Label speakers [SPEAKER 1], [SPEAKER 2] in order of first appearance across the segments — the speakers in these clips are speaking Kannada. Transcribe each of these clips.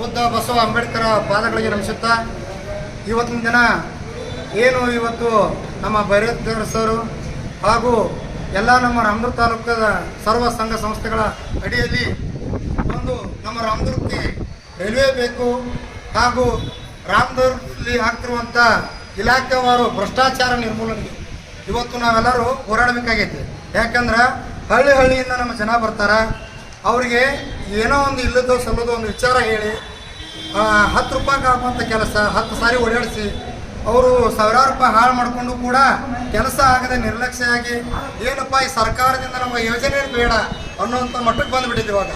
[SPEAKER 1] ಬುದ್ಧ, ಬಸವ, ಅಂಬೇಡ್ಕರ್ ಪಾದಗಳಿಗೆ ನಮಿಸುತ್ತಾ, ಇವತ್ತಿನ ದಿನ ಏನು ಇವತ್ತು ನಮ್ಮ ಭೈರವೇಶ್ವರ ಸರು ಹಾಗೂ ಎಲ್ಲ ನಮ್ಮ ರಾಮದುರ್ಗ ತಾಲೂಕದ ಸರ್ವ ಸಂಘ ಸಂಸ್ಥೆಗಳ ಅಡಿಯಲ್ಲಿ ಒಂದು ನಮ್ಮ ರಾಮದುರ್ಗಕ್ಕೆ ರೈಲ್ವೆ ಬೇಕು ಹಾಗೂ ರಾಮದುರ್ಗದಲ್ಲಿ ಆಗ್ತಿರುವಂಥ ಇಲಾಖೆವಾರು ಭ್ರಷ್ಟಾಚಾರ ನಿರ್ಮೂಲನೆಗೆ ಇವತ್ತು ನಾವೆಲ್ಲರೂ ಹೋರಾಡಬೇಕಾಗೈತಿ. ಯಾಕಂದ್ರೆ ಹಳ್ಳಿ ಹಳ್ಳಿಯಿಂದ ನಮ್ಮ ಜನ ಬರ್ತಾರ, ಅವರಿಗೆ ಏನೋ ಒಂದು ಇಲ್ಲದೋ ಸಲ್ಲದೋ ಒಂದು ವಿಚಾರ ಹೇಳಿ ಹತ್ತು ರೂಪಾಯಿ ಆಗುವಂಥ ಕೆಲಸ, ಹತ್ತು ಸಾರಿ ಓಡಾಡಿಸಿ, ಅವರು ಸಾವಿರಾರು ರೂಪಾಯಿ ಹಾಳು ಮಾಡಿಕೊಂಡು ಕೂಡ ಕೆಲಸ ಆಗದೆ ನಿರ್ಲಕ್ಷ್ಯ ಆಗಿ, ಏನಪ್ಪ ಈ ಸರ್ಕಾರದಿಂದ ನಮಗೆ ಯೋಜನೆ ಬೇಡ ಅನ್ನೋಂಥ ಮಟ್ಟಕ್ಕೆ ಬಂದುಬಿಟ್ಟಿದ್ದು ಇವಾಗ.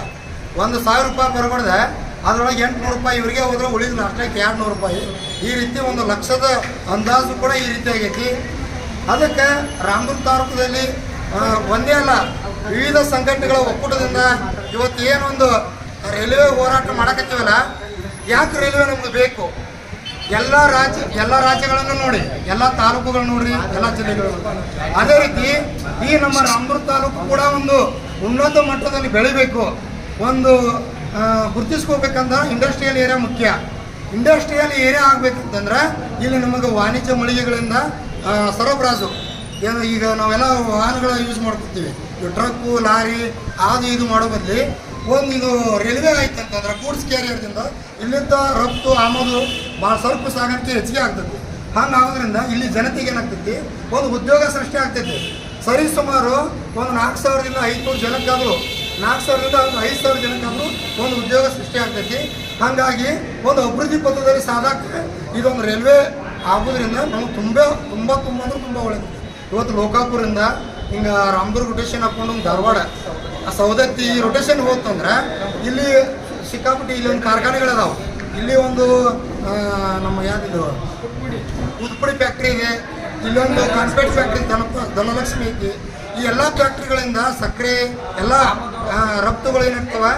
[SPEAKER 1] ಒಂದು ಸಾವಿರ ರೂಪಾಯಿ ಬರ್ಕೊಡ್ದೆ ಅದರೊಳಗೆ ಎಂಟುನೂರು ರೂಪಾಯಿ ಇವರಿಗೆ ಹೋದ್ರೆ ಉಳಿದ ಅಷ್ಟಕ್ಕೆ ಎರಡು ನೂರು ರೂಪಾಯಿ. ಈ ರೀತಿ ಒಂದು ಲಕ್ಷದ ಅಂದಾಜು ಕೂಡ ಈ ರೀತಿ ಆಗೈತಿ. ಅದಕ್ಕೆ ರಾಮದುರ್ಗ ತಾಲೂಕದಲ್ಲಿ ಒಂದೇ ಅಲ್ಲ, ವಿವಿಧ ಸಂಘಟನೆಗಳ ಒಕ್ಕೂಟದಿಂದ ಇವತ್ತು ಏನೊಂದು ರೈಲ್ವೆ ಹೋರಾಟ ಮಾಡಕತ್ತೀವಲ್ಲ ಯಾಕೆ ರೈಲ್ವೆ ನಮ್ಗೆ ಬೇಕು? ಎಲ್ಲ ರಾಜ್ಯ, ಎಲ್ಲ ರಾಜ್ಯಗಳನ್ನು ನೋಡಿ. ಎಲ್ಲ ತಾಲೂಕುಗಳು ನೋಡ್ರಿ, ಎಲ್ಲ ಜಿಲ್ಲೆಗಳು ಅದೇ ರೀತಿ ಈ ನಮ್ಮ ರಾಮದುರ್ಗ ತಾಲೂಕು ಕೂಡ ಒಂದು ಉನ್ನತ ಮಟ್ಟದಲ್ಲಿ ಬೆಳಿಬೇಕು. ಒಂದು ಗುರುತಿಸ್ಕೋಬೇಕಂದ್ರೆ ಇಂಡಸ್ಟ್ರಿಯಲ್ ಏರಿಯಾ ಮುಖ್ಯ. ಇಂಡಸ್ಟ್ರಿಯಲ್ ಏರಿಯಾ ಆಗ್ಬೇಕಂತಂದ್ರೆ ಇಲ್ಲಿ ನಮಗೆ ವಾಣಿಜ್ಯ ಮಳಿಗೆಗಳಿಂದ ಸರಬರಾಜು. ಏನು ಈಗ ನಾವೆಲ್ಲ ವಾಹನಗಳ ಯೂಸ್ ಮಾಡ್ಕೊತೀವಿ. ಟ್ರಕ್ಕು ಲಾರಿ, ಅದು ಇದು ಮಾಡೋ ಬದಲಿ ಒಂದು ಇದು ರೈಲ್ವೆ ಆಯ್ತು ಅಂತಂದ್ರೆ ಗೂಡ್ಸ್ ಕ್ಯಾರಿಯರ್ದಿಂದ ಇಲ್ಲಿಂದ ರಫ್ತು, ಆಮದು ಭಾಳ ಸರಕು ಸಾಗಾಣಿಕೆ ಹೆಚ್ಚಿಗೆ ಆಗ್ತೈತಿ ಹಂಗೆ ಆಗೋದ್ರಿಂದ ಇಲ್ಲಿ ಜನತೆಗೆ ಏನಾಗ್ತೈತಿ? ಒಂದು ಉದ್ಯೋಗ ಸೃಷ್ಟಿ ಆಗ್ತೈತಿ. ಸರಿ ಸುಮಾರು ಒಂದು ನಾಲ್ಕು ಸಾವಿರದಿಂದ ಐದುನೂರು ಜನಕ್ಕಾದರೂ, ನಾಲ್ಕು ಸಾವಿರದಿಂದ ಒಂದು ಐದು ಸಾವಿರ ಜನಕ್ಕಾದರೂ ಒಂದು ಉದ್ಯೋಗ ಸೃಷ್ಟಿ ಆಗ್ತೈತಿ. ಹಾಗಾಗಿ ಒಂದು ಅಭಿವೃದ್ಧಿ ಪಥದಲ್ಲಿ ಸಾಧಕ್ಕೆ ಇದೊಂದು ರೈಲ್ವೆ ಆಗೋದ್ರಿಂದ ನಮಗೆ ತುಂಬ ತುಂಬ ತುಂಬ ಅಂದ್ರೆ ತುಂಬ ಒಳ್ಳೆಯದು ಇವತ್ತು ಲೋಕಾಪುರಿಂದ ಹಿಂಗೆ ರಾಮದುರ್ಗ ಟೇಷನ್ ಹಾಕೊಂಡು ಧಾರವಾಡ ಆ ಸೌದತ್ತಿ ರೊಟೇಷನ್ ಹೋತಂದ್ರೆ ಇಲ್ಲಿ ಸಿಕ್ಕಾಪಟ್ಟಿ ಇಲ್ಲಿ ಒಂದು ಕಾರ್ಖಾನೆಗಳದಾವೆ. ಇಲ್ಲಿ ಒಂದು ನಮ್ಮ ಯಾವ್ದಿದು ಕೂದಪುಡಿ ಫ್ಯಾಕ್ಟ್ರಿ ಇದೆ. ಇಲ್ಲೊಂದು ಕಾನ್ಸ್ಪೇಟ್ ಫ್ಯಾಕ್ಟ್ರಿ ಧನ, ಧನಲಕ್ಷ್ಮಿ ಐತಿ. ಈ ಎಲ್ಲ ಫ್ಯಾಕ್ಟ್ರಿಗಳಿಂದ ಸಕ್ಕರೆ, ಎಲ್ಲ ರಫ್ತುಗಳು ಏನಾಗ್ತವೆ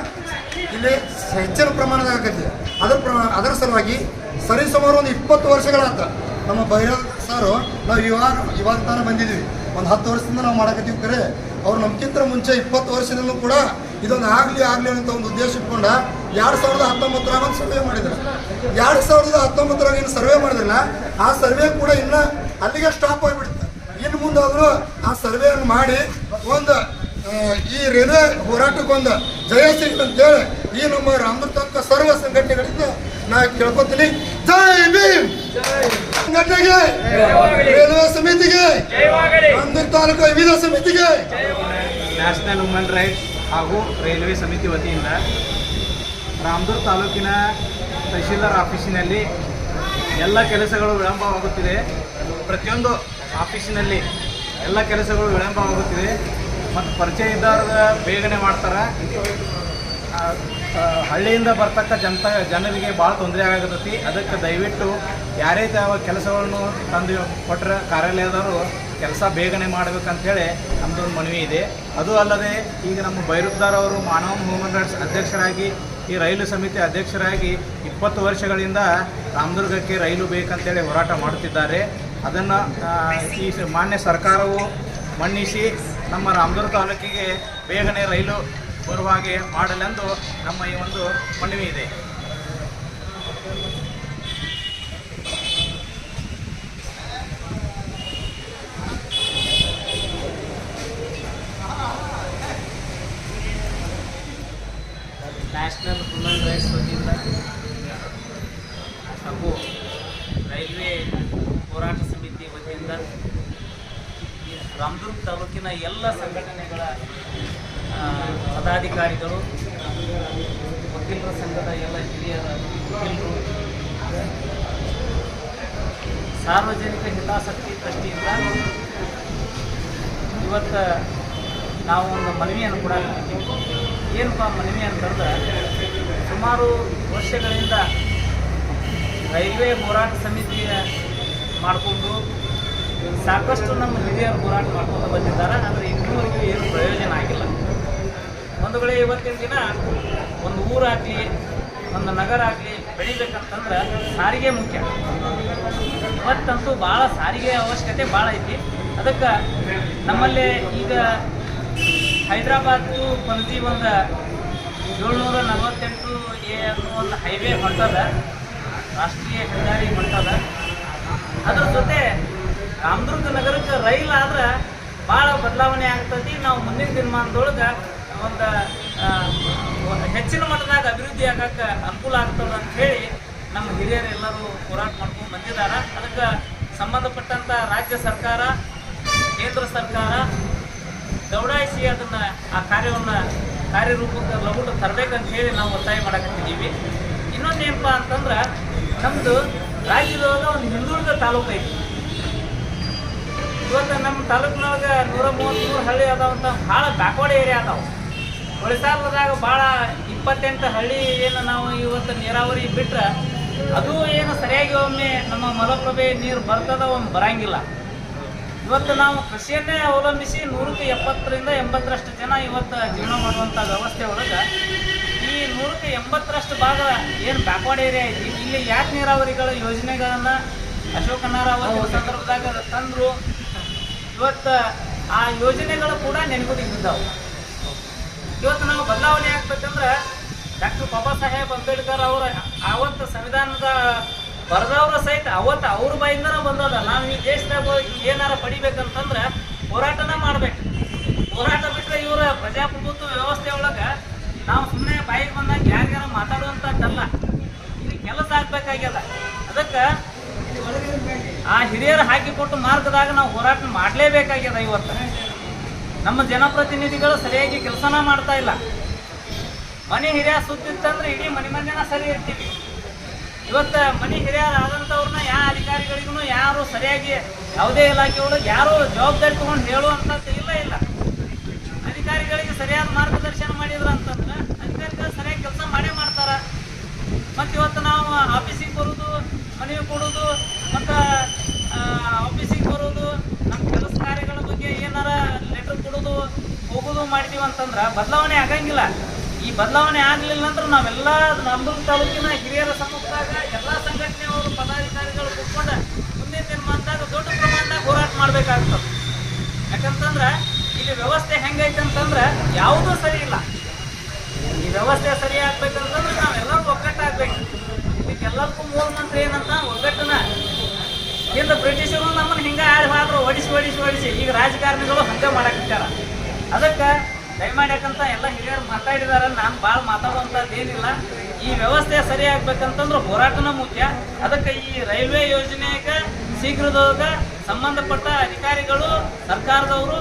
[SPEAKER 1] ಇಲ್ಲಿ ಹೆಚ್ಚಿನ ಪ್ರಮಾಣದಾಗ ಆಗತ್ತೆ. ಅದ್ರ ಅದರ ಸಲುವಾಗಿ ಸರಿ ಸುಮಾರು ಒಂದು ಇಪ್ಪತ್ತು ವರ್ಷಗಳಾತ. ನಮ್ಮ ಬೈರ ಸಾರು, ನಾವು ಇವಾಗ ಇವಾಗ ತಾನೇ ಬಂದಿದ್ದೀವಿ. ಒಂದು ಹತ್ತು ವರ್ಷದಿಂದ ನಾವು ಮಾಡಕತ್ತೀವಿ ಕರೆ. ಅವ್ರು ನಮ್ಗಿಂತ ಮುಂಚೆ ಇಪ್ಪತ್ತು ವರ್ಷದಲ್ಲೂ ಕೂಡ ಇದೊಂದು ಆಗಲಿ ಆಗಲಿ ಅಂತ ಒಂದು ಉದ್ದೇಶ ಇಟ್ಕೊಂಡ ಎರಡು ಸಾವಿರದ ಹತ್ತೊಂಬತ್ತರಾಗ ಒಂದು ಸರ್ವೆ ಮಾಡಿದ್ರು. ಎರಡು ಸಾವಿರದ ಹತ್ತೊಂಬತ್ತರಾಗ ಏನು ಸರ್ವೆ ಮಾಡಿದ್ರಲ್ಲ, ಆ ಸರ್ವೆ ಕೂಡ ಇನ್ನ ಅಲ್ಲಿಗೆ ಸ್ಟಾಪ್ ಆಗಿಬಿಡುತ್ತೆ ಇನ್ನು ಮುಂದೆ ಅವರು ಆ ಸರ್ವೆಯನ್ನು ಮಾಡಿ ಒಂದು ಈ ರೈಲ್ವೆ ಹೋರಾಟಕ್ಕೊಂದು ಜಯ ಸಿಗ್ತಂತೇಳಿ ಈ ನಮ್ಮ ರಾಮದುರ್ಗ ಸರ್ವ ಸಂಘಟನೆಗಳಿಂದ ನಾ ಕೇಳ್ಕೊತೀನಿ. ಜೈ ಭೀಮ್! ಸಂಘಟನೆಗೆ ರೈಲ್ವೆ ಸಮಿತಿಗೆ ತಾಲೂಕು ವಿವಿಧ ಸಮಿತಿಗೆ.
[SPEAKER 2] ನ್ಯಾಷನಲ್ ವುಮನ್ ರೈಟ್ಸ್ ಹಾಗೂ ರೈಲ್ವೆ ಸಮಿತಿ ವತಿಯಿಂದ ರಾಮದುರ್ ತಾಲೂಕಿನ ತಹಶೀಲ್ದಾರ್ ಆಫೀಸಿನಲ್ಲಿ ಎಲ್ಲ ಕೆಲಸಗಳು ವಿಳಂಬವಾಗುತ್ತಿದೆ. ಪ್ರತಿಯೊಂದು ಆಫೀಸಿನಲ್ಲಿ ಎಲ್ಲ ಕೆಲಸಗಳು ವಿಳಂಬವಾಗುತ್ತಿದೆ. ಮತ್ತು ಪರಿಚಯ ಇದ್ದವ್ರ ಬೇಗನೆ ಮಾಡ್ತಾರೆ. ಹಳ್ಳಿಯಿಂದ ಬರ್ತಕ್ಕ ಜನತ ಜನರಿಗೆ ಭಾಳ ತೊಂದರೆ ಆಗತೈತಿ. ಅದಕ್ಕೆ ದಯವಿಟ್ಟು ಯಾರೇ ಯಾವ ಕೆಲಸಗಳನ್ನು ತಂದು ಕೊಟ್ಟರೆ ಕಾರ್ಯಾಲಯದವರು ಕೆಲಸ ಬೇಗನೆ ಮಾಡಬೇಕಂಥೇಳಿ ನಮ್ಮದೊಂದು ಮನವಿ ಇದೆ. ಅದು ಅಲ್ಲದೆ ಈಗ ನಮ್ಮ ಬೈರುದ್ದಾರ್ ಅವರು ಮಾನವ ಹ್ಯೂಮನ್ ರೈಟ್ಸ್ ಅಧ್ಯಕ್ಷರಾಗಿ, ಈ ರೈಲು ಸಮಿತಿ ಅಧ್ಯಕ್ಷರಾಗಿ ಇಪ್ಪತ್ತು ವರ್ಷಗಳಿಂದ ರಾಮದುರ್ಗಕ್ಕೆ ರೈಲು ಬೇಕಂತೇಳಿ ಹೋರಾಟ ಮಾಡುತ್ತಿದ್ದಾರೆ. ಅದನ್ನು ಈ ಮಾನ್ಯ ಸರ್ಕಾರವು ಮನ್ನಿಸಿ ನಮ್ಮ ರಾಮದುರ್ಗ ತಾಲೂಕಿಗೆ ಬೇಗನೆ ರೈಲು ಬರುವ ಹಾಗೆ ಮಾಡಲೆಂದು ನಮ್ಮ ಈ ಒಂದು ಮನವಿ ಇದೆ.
[SPEAKER 3] ನ್ಯಾಷನಲ್ ಹ್ಯೂಮನ್ ರೈಟ್ಸ್ ವತಿಯಿಂದ ಹಾಗೂ ರೈಲ್ವೆ ಹೋರಾಟ ಸಮಿತಿ ವತಿಯಿಂದ ರಾಮದುರ್ಗ ತಾಲೂಕಿನ ಎಲ್ಲ ಸಂಘಟನೆಗಳ ಪದಾಧಿಕಾರಿಗಳು, ವಕೀಲರ ಸಂಘದ ಎಲ್ಲ ಹಿರಿಯ ವಕೀಲರು, ಸಾರ್ವಜನಿಕ ಹಿತಾಸಕ್ತಿ ದೃಷ್ಟಿಯಿಂದ ಇವತ್ತು ನಾವು ಒಂದು ಮನವಿಯನ್ನು ಕೂಡ ಏನಪ್ಪ ಮನವಿ ಅಂತಂದ್ರೆ, ಸುಮಾರು ವರ್ಷಗಳಿಂದ ರೈಲ್ವೆ ಹೋರಾಟ ಸಮಿತಿ ಮಾಡಿಕೊಂಡು ಸಾಕಷ್ಟು ನಮ್ಮ ಹಿರಿಯರು ಹೋರಾಟ ಮಾಡ್ಕೊಂಡು ಬಂದಿದ್ದಾರೆ, ಆದರೆ ಇನ್ನೂವರೆಗೂ ಏನು ಪ್ರಯೋಜನ ಆಗಿಲ್ಲ. ಒಂದು ವೇಳೆ ಇವತ್ತಿನ ದಿನ ಒಂದು ಊರಾಗಲಿ, ಒಂದು ನಗರ ಆಗಲಿ ಬೆಳಿಬೇಕಂತಂದ್ರೆ ಸಾರಿಗೆ ಮುಖ್ಯ. ಇವತ್ತಂತೂ ಭಾಳ ಸಾರಿಗೆ ಅವಶ್ಯಕತೆ ಭಾಳ ಐತಿ. ಅದಕ್ಕೆ ನಮ್ಮಲ್ಲಿ ಈಗ ಹೈದ್ರಾಬಾದ್ ಪಣಜಿ ಒಂದು ಏಳ್ನೂರ ನಲವತ್ತೆಂಟು ಎ ಅನ್ನೋ ಒಂದು ಹೈವೇ ಹೊಂಟದ. ರಾಷ್ಟ್ರೀಯ ಹೆದ್ದಾರಿ ಹೊಂಟದ. ಅದ್ರ ಜೊತೆ ರಾಮದುರ್ಗ ನಗರಕ್ಕೆ ರೈಲ್ ಆದ್ರೆ ಭಾಳ ಬದಲಾವಣೆ ಆಗ್ತದೆ ನಾವು ಮುಂದಿನ ದಿನಮಾನದೊಳಗೆ ಒಂದು ಹೆಚ್ಚಿನ ಮಟ್ಟದಾಗ ಅಭಿವೃದ್ಧಿ ಆಗಕ್ಕೆ ಅನುಕೂಲ ಆಗ್ತದ ಅಂತ ಹೇಳಿ ನಮ್ಮ ಹಿರಿಯರು ಎಲ್ಲರೂ ಹೋರಾಟ ಮಾಡ್ಕೊಂಡು ಬಂದಿದ್ದಾರೆ ಅದಕ್ಕೆ ಸಂಬಂಧಪಟ್ಟಂಥ ರಾಜ್ಯ ಸರ್ಕಾರ, ಕೇಂದ್ರ ಸರ್ಕಾರ ದೌಡಾಯಿಸಿ ಅದನ್ನ ಆ ಕಾರ್ಯವನ್ನು ಕಾರ್ಯರೂಪಕ್ಕೆ ಲಘು ತರಬೇಕಂತ ಹೇಳಿ ನಾವು ಒತ್ತಾಯ ಮಾಡಕತ್ತಿದ್ದೀವಿ. ಇನ್ನೊಂದು ಏನಪ್ಪ ಅಂತಂದ್ರೆ ನಮ್ಮದು ರಾಜ್ಯದೊಳಗ ಒಂದು ಹಿಂದುಳಿದ ತಾಲೂಕು ಐತಿ. ಇವತ್ತು ನಮ್ಮ ತಾಲೂಕಿನೊಳಗೆ ನೂರ ಮೂವತ್ತ್ಮೂರು ಹಳ್ಳಿ ಅದಾವಂತ ಭಾಳ ಬ್ಯಾಕ್ವರ್ಡ್ ಏರಿಯಾ ಅದಾವೆ. ಹೊಳಿಸಾಲದಾಗ ಭಾಳ ಇಪ್ಪತ್ತೆಂಟು ಹಳ್ಳಿ ಏನು ನಾವು ಇವತ್ತು ನೀರಾವರಿ ಬಿಟ್ರೆ ಅದು ಏನು ಸರಿಯಾಗಿ ಒಮ್ಮೆ ನಮ್ಮ ಮಲಪ್ರಭೆ ನೀರು ಬರ್ತದ ಒಮ್ಮೆ ಬರಂಗಿಲ್ಲ. ಇವತ್ತು ನಾವು ಕೃಷಿಯನ್ನೇ ಅವಲಂಬಿಸಿ ನೂರಕ್ಕೆ ಎಪ್ಪತ್ತರಿಂದ ಎಂಬತ್ತರಷ್ಟು ಜನ ಇವತ್ತು ಜೀವನ ಮಾಡುವಂಥ ವ್ಯವಸ್ಥೆ ಒಳಗೆ ಈ ನೂರಕ್ಕೆ ಎಂಬತ್ತರಷ್ಟು ಭಾಗ ಏನು ಬ್ಯಾಕ್ವರ್ಡ್ ಏರಿಯಾ ಐತಿ ಇಲ್ಲಿ ಯಾಕೆ ನೀರಾವರಿಗಳ ಯೋಜನೆಗಳನ್ನು ಅಶೋಕ ನಾರಾವರಿ ಸಂದರ್ಭದಾಗ ತಂದರು? ಇವತ್ತು ಆ ಯೋಜನೆಗಳು ಕೂಡ ನೆನಗುದಿದ್ದಾವೆ ಇವತ್ತು ನಾವು ಬದಲಾವಣೆ ಆಗ್ಬೇಕಂದ್ರೆ ಡಾಕ್ಟರ್ ಬಾಬಾ ಸಾಹೇಬ್ ಅಂಬೇಡ್ಕರ್ ಅವರ ಆವತ್ತು ಸಂವಿಧಾನದ ಬರೆದವ್ರ ಸಹಿತ ಅವತ್ತು ಅವ್ರ ಬಾಯಿಂದನೇ ಬಂದದ ನಾವು ಈ ದೇಶದಾಗ ಏನಾರ ಪಡಿಬೇಕಂತಂದ್ರೆ ಹೋರಾಟನ ಮಾಡ್ಬೇಕು. ಹೋರಾಟ ಬಿಟ್ಟರೆ ಇವರ ಪ್ರಜಾಪ್ರಭುತ್ವ ವ್ಯವಸ್ಥೆ ಒಳಗೆ ನಾವು ಸುಮ್ಮನೆ ಬಾಯಿಗೆ ಬಂದಾಗ ಯಾರಿಗಾರ ಮಾತಾಡುವಂಥದ್ದಲ್ಲ ಇಲ್ಲಿ ಕೆಲಸ ಆಗ್ಬೇಕಾಗ್ಯದ. ಅದಕ್ಕೆ ಆ ಹಿರಿಯರು ಹಾಕಿಕೊಟ್ಟು ಮಾರ್ಗದಾಗ ನಾವು ಹೋರಾಟ ಮಾಡಲೇಬೇಕಾಗ್ಯದ ಇವತ್ತು. ನಮ್ಮ ಜನಪ್ರತಿನಿಧಿಗಳು ಸರಿಯಾಗಿ ಕೆಲಸನ ಮಾಡ್ತಾ ಇಲ್ಲ. ಮನೆ ಹಿರಿಯ ಸುತ್ತಿತ್ತಂದ್ರೆ ಇಡೀ ಮನೆ ಮಂದಿನ ಸರಿ ಇರ್ತೀವಿ. ಇವತ್ತು ಮನೆ ಹಿರಿಯರು ಆದಂಥವ್ರನ್ನ ಯಾವ ಅಧಿಕಾರಿಗಳಿಗೂ ಯಾರು ಸರಿಯಾಗಿ ಯಾವುದೇ ಇಲಾಖೆ ಒಳಗೆ ಯಾರು ಜವಾಬ್ದಾರಿ ತಗೊಂಡು ಹೇಳುವಂಥದ್ದು ಇಲ್ಲ ಇಲ್ಲ. ಅಧಿಕಾರಿಗಳಿಗೆ ಸರಿಯಾದ ಮಾರ್ಗದರ್ಶನ ಮಾಡಿದ್ರು ಅಂತಂದ್ರೆ ಅಧಿಕಾರಿಗಳು ಸರಿಯಾಗಿ ಕೆಲಸ ಮಾಡೇ ಮಾಡ್ತಾರೆ. ಮತ್ತು ಇವತ್ತು ನಾವು ಆಫೀಸಿಗೆ ಬರೋದು ಮನವಿ ಕೊಡೋದು ಮತ್ತು ಆಫೀಸಿಗೆ ಬರೋದು ನಮ್ಮ ಕೆಲಸ ಕಾರ್ಯಗಳ ಬಗ್ಗೆ ಏನಾರ ಲೆಟರ್ ಕೊಡೋದು ಹೋಗೋದು ಮಾಡಿದೀವಿ ಅಂತಂದ್ರೆ ಬದಲಾವಣೆ ಆಗಂಗಿಲ್ಲ. ಈ ಬದಲಾವಣೆ ಆಗಲಿಲ್ಲ ಅಂದ್ರೆ ನಾವೆಲ್ಲ ನಂಬರ್ ತಾಲೂಕಿನ ಹಿರಿಯರ ಸಮ್ಮುಖದಾಗ ಎಲ್ಲ ಸಂಘಟನೆಯವರು, ಪದಾಧಿಕಾರಿಗಳು ಕೂತ್ಕೊಂಡು ಮುಂದಿನ ದಿನಮಾನದಾಗ ದೊಡ್ಡ ಪ್ರಮಾಣದಾಗ ಹೋರಾಟ ಮಾಡ್ಬೇಕಾಗ್ತದೆ. ಯಾಕಂತಂದ್ರೆ ಇಲ್ಲಿ ವ್ಯವಸ್ಥೆ ಹೆಂಗೈತೆ ಅಂತಂದ್ರೆ ಯಾವುದೂ ಸರಿ ಇಲ್ಲ. ಈ ವ್ಯವಸ್ಥೆ ಸರಿ ಆಗ್ಬೇಕಂತಂದ್ರೆ ನಾವೆಲ್ಲರೂ ಒಗ್ಗಟ್ಟಾಗ್ಬೇಕು ಇದಕ್ಕೆಲ್ಲದಕ್ಕೂ ಮೂಲ ಮಂತ್ರ ಏನಂತ ಒಗ್ಗಟ್ಟನ ಹಿಂದೆ ಬ್ರಿಟಿಷರು ನಮ್ಮನ್ನು ಹಿಂಗೆ ಆಡಿ ಹೋದ್ರು ಓಡಿಸಿ ಓಡಿಸಿ ಓಡಿಸಿ. ಈಗ ರಾಜಕಾರಣಿಗಳು ಹಂಗೆ ಮಾಡಕ್ಕಿಟ್ಟಾರ ಅದಕ್ಕೆ ದಯಮಾಡಿ ಯಾಕಂತ ಎಲ್ಲ ಹಿರಿಯರು ಮಾತಾಡಿದಾರೆ ನಾನು ಭಾಳ ಮಾತಾಡುವಂಥದ್ದು ಏನಿಲ್ಲ. ಈ ವ್ಯವಸ್ಥೆ ಸರಿ ಆಗ್ಬೇಕಂತಂದ್ರೆ ಹೋರಾಟನ ಮುಖ್ಯ. ಅದಕ್ಕೆ ಈ ರೈಲ್ವೆ ಯೋಜನೆಗೆ ಶೀಘ್ರದೊಳಗ ಸಂಬಂಧಪಟ್ಟ ಅಧಿಕಾರಿಗಳು, ಸರ್ಕಾರದವರು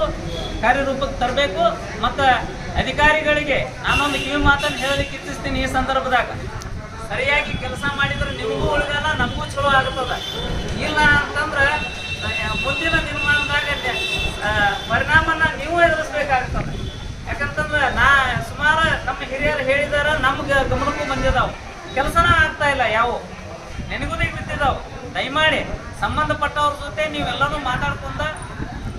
[SPEAKER 3] ಕಾರ್ಯರೂಪಕ್ಕೆ ತರಬೇಕು. ಮತ್ತು ಅಧಿಕಾರಿಗಳಿಗೆ ನಾನೊಂದು ಕಿವಿ ಮಾತನ್ನು ಹೇಳಲಿಕ್ಕೆ ಇಚ್ಛಿಸ್ತೀನಿ ಈ ಸಂದರ್ಭದಾಗ. ಸರಿಯಾಗಿ ಕೆಲಸ ಮಾಡಿದ್ರೆ ನಿಮಗೂ ಉಳಿದಲ್ಲ ನಮಗೂ ಚಲೋ ಆಗ್ತದ. ಇಲ್ಲ ಅಂತಂದ್ರೆ ಮುಂದಿನ ನಿರ್ಮಾಣದಾಗ ಪರಿಣಾಮನ ನೀವು ಎದುರಿಸ್ಬೇಕಾಗ್ತದೆ. ಯಾಕಂತಂದ್ರೆ ನಾ ಸುಮಾರು ನಮ್ಮ ಹಿರಿಯರು ಹೇಳಿದಾರ, ನಮ್ಗೆ ಗಮನಕ್ಕೂ ಬಂದಿದಾವೆ. ಕೆಲಸನ ಆಗ್ತಾ ಇಲ್ಲ ಯಾವ. ನೆನಗುದಿಗೆ ಬಿದ್ದಿದಾವ್. ದಯಮಾಡಿ ಸಂಬಂಧಪಟ್ಟವ್ರ ಜೊತೆ ನೀವೆಲ್ಲರೂ ಮಾತಾಡ್ಕೊಂಡ,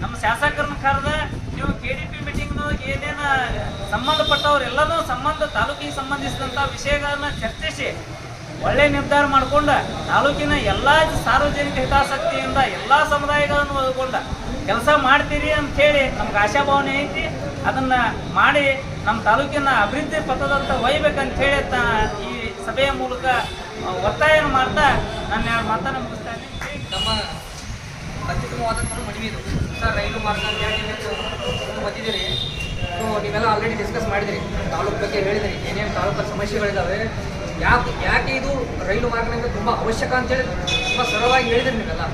[SPEAKER 3] ನಮ್ಮ ಶಾಸಕರನ್ನ ಕರೆದ, ನೀವು ಕೆ ಡಿ ಪಿ ಮೀಟಿಂಗ್ನೊಳಗೆ ಏನೇನು ಸಂಬಂಧಪಟ್ಟವ್ರು ಎಲ್ಲನೂ ಸಂಬಂಧ, ತಾಲೂಕಿಗೆ ಸಂಬಂಧಿಸಿದಂಥ ವಿಷಯಗಳನ್ನ ಚರ್ಚಿಸಿ ಒಳ್ಳೆ ನಿರ್ಧಾರ ಮಾಡಿಕೊಂಡ ತಾಲೂಕಿನ ಎಲ್ಲ ಸಾರ್ವಜನಿಕ ಹಿತಾಸಕ್ತಿಯಿಂದ ಎಲ್ಲ ಸಮುದಾಯಗಳನ್ನು ಒದಗೊಂಡ ಕೆಲಸ ಮಾಡ್ತೀರಿ ಅಂತ ಹೇಳಿ ನಮ್ಗೆ ಆಶಾಭಾವನೆ ಐತಿ. ಅದನ್ನ ಮಾಡಿ ನಮ್ಮ ತಾಲೂಕಿನ ಅಭಿವೃದ್ಧಿ ಪಥದಂತ ಒಯ್ಬೇಕಂತ ಹೇಳಿ ಈ ಸಭೆಯ ಮೂಲಕ ಒತ್ತಾಯ ಮಾಡ್ತಾ ನನ್ನ ಎರಡು ಮಾತನ್ನು ಮುಗಿಸ್ತಾ ಇದ್ದೀನಿ.
[SPEAKER 4] ನಮ್ಮ ಅತ್ಯುತ್ತಮವಾದಂಥ ಮನವಿ ಇದು. ಸರ್, ರೈಲು ಮಾರ್ಗ ನೀವು ಬಂದಿದ್ದೀರಿ. ನೀವೆಲ್ಲ ಆಲ್ರೆಡಿ ಡಿಸ್ಕಸ್ ಮಾಡಿದಿರಿ. ತಾಲೂಕು ಬಗ್ಗೆ ಹೇಳಿದಿರಿ. ಏನೇನು ತಾಲೂಕಲ್ಲಿ ಸಮಸ್ಯೆಗಳಿದ್ದಾವೆ ಯಾಕೆ ಯಾಕೆ ಇದು ರೈಲು ಮಾರ್ಗದಿಂದ ತುಂಬ ಅವಶ್ಯಕ ಅಂತೇಳಿ ತುಂಬ ಸರಳವಾಗಿ ಹೇಳಿದಿರಿ ನೀವೆಲ್ಲ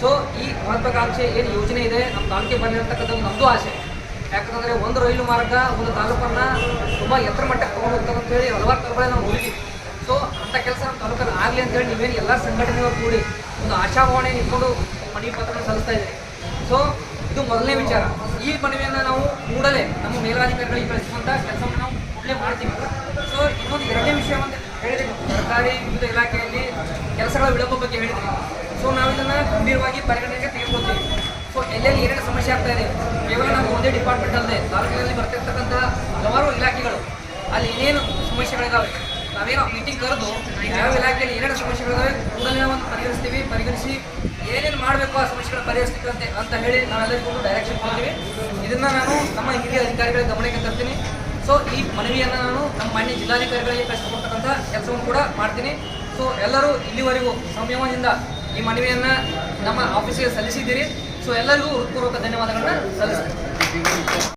[SPEAKER 4] ಸೊ ಈ ಮಹತ್ವಾಕಾಂಕ್ಷೆ ಏನು ಯೋಜನೆ ಇದೆ? ನಮ್ಮ ತಾಲೂಕಿಗೆ ಬಂದಿರತಕ್ಕಂಥ ಒಂದು ನಮ್ಮದು ಆಸೆ. ಯಾಕಂದರೆ ಒಂದು ರೈಲು ಮಾರ್ಗ, ಒಂದು ತಾಲೂಕನ್ನು ತುಂಬ ಎತ್ತರ ಮಟ್ಟಕ್ಕೆ ತಗೊಂಡು ಹೋಗ್ತಾರಂತೇಳಿ ಹಲವಾರು ತರಗಳೇ ನಾವು ಹೋಗಿದ್ದೀವಿ ಸೊ ಅಂಥ ಕೆಲಸ ನಮ್ಮ ತಾಲೂಕಲ್ಲಿ ಆಗಲಿ ಅಂತೇಳಿ ನೀವೇನು ಎಲ್ಲ ಸಂಘಟನೆಗಳು ಕೂಡಿ ಒಂದು ಆಶಾಭಾವನೆ ನಿಂತ್ಕೊಂಡು ಮನವಿ ಪತ್ರ ಸಲ್ಲಿಸ್ತಾ ಇದೆ ಸೊ ಇದು ಮೊದಲನೇ ವಿಚಾರ. ಈ ಮನವಿಯನ್ನು ನಾವು ಕೂಡಲೇ ನಮ್ಮ ಮೇಲಾಧಿಕಾರಿಗಳಿಗೆ ಕಳಿಸುವಂಥ ಕೆಲಸವನ್ನು ನಾವು ಕೂಡಲೇ ಮಾಡ್ತೀವಿ. ಸೊ ಇನ್ನೊಂದು ಎರಡನೇ ವಿಷಯ ಅಂತ ಹೇಳಿದ್ರಿ. ಸರ್ಕಾರಿ ವಿವಿಧ ಇಲಾಖೆಯಲ್ಲಿ ಕೆಲಸಗಳ ವಿಳಂಬ ಬಗ್ಗೆ ಹೇಳಿದ್ರಿ. ಸೊ ನಾವು ಇದನ್ನು ಗಂಭೀರವಾಗಿ ಪರಿಗಣನೆಗೆ ತೆಗೆದುಕೊಳ್ತೀವಿ ಸೊ ಎಲ್ಲೆಲ್ಲಿ ಏನೇನು ಸಮಸ್ಯೆ ಆಗ್ತಾ ಇದೆ, ಕೇವಲ ನಮ್ಮ ಒಂದೇ ಡಿಪಾರ್ಟ್ಮೆಂಟ್ ಅಲ್ಲದೆ ತಾಲೂಕಿನಲ್ಲಿ ಬರ್ತಿರ್ತಕ್ಕಂಥ ಹಲವಾರು ಇಲಾಖೆಗಳು, ಅಲ್ಲಿ ಏನೇನು ಸಮಸ್ಯೆಗಳಿದ್ದಾವೆ ನಾವೇನು ಮೀಟಿಂಗ್ ಕರೆದು ಯಾವ ಇಲಾಖೆಯಲ್ಲಿ ಏನೇನು ಸಮಸ್ಯೆಗಳಿದ್ದಾವೆ ಕೂಡಲೇ ಒಂದು ಪರಿಹರಿಸ್ತೀವಿ, ಪರಿಗಣಿಸಿ ಏನೇನು ಮಾಡಬೇಕು ಆ ಸಮಸ್ಯೆಗಳ ಪರಿಹರಿಸ್ತಕ್ಕಂತೆ ಅಂತ ಹೇಳಿ ನಾವೆಲ್ಲರಿಗೂ ಡೈರೆಕ್ಷನ್ ಕೊಡ್ತೀವಿ. ಇದನ್ನು ನಾನು ನಮ್ಮ ಹಿರಿಯ ಅಧಿಕಾರಿಗಳ ಗಮನಕ್ಕೆ ತರ್ತೀನಿ. ಸೊ ಈ ಮನವಿಯನ್ನು ನಾನು ನಮ್ಮ ಮಾನ್ಯ ಜಿಲ್ಲಾಧಿಕಾರಿಗಳಿಗೆ ಕಳಿಸಿಕೊಡ್ತಕ್ಕಂಥ ಕೆಲಸವನ್ನು ಕೂಡ ಮಾಡ್ತೀನಿ. ಸೊ ಎಲ್ಲರೂ ಇಲ್ಲಿವರೆಗೂ ಸಂಯಮದಿಂದ ಈ ಮನವಿಯನ್ನು ನಮ್ಮ ಆಫೀಸಿಗೆ ಸಲ್ಲಿಸಿದ್ದೀರಿ. ಸೊ ಎಲ್ಲರಿಗೂ ಹೃತ್ಪೂರ್ವಕ ಧನ್ಯವಾದಗಳನ್ನ ಸಲ್ಲಿಸ್ತೀನಿ.